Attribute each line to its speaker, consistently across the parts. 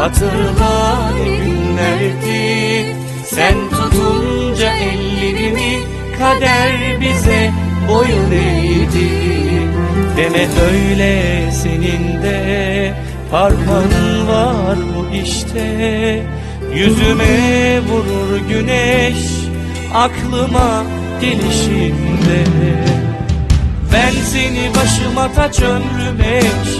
Speaker 1: Hatırla ne günlerdi. Sen tutunca ellerimi Kader bize boyun eğdi. Deme öyle senin de Parmağın var bu işte. Yüzüme vurur güneş Aklıma gelişinde. Ben seni başıma taç ömrüm eş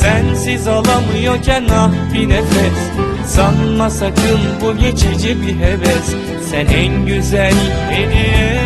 Speaker 1: Sensiz alamıyorken ah bir nefes. Sanma sakın bu geçici bir heves. Sen en güzel hediye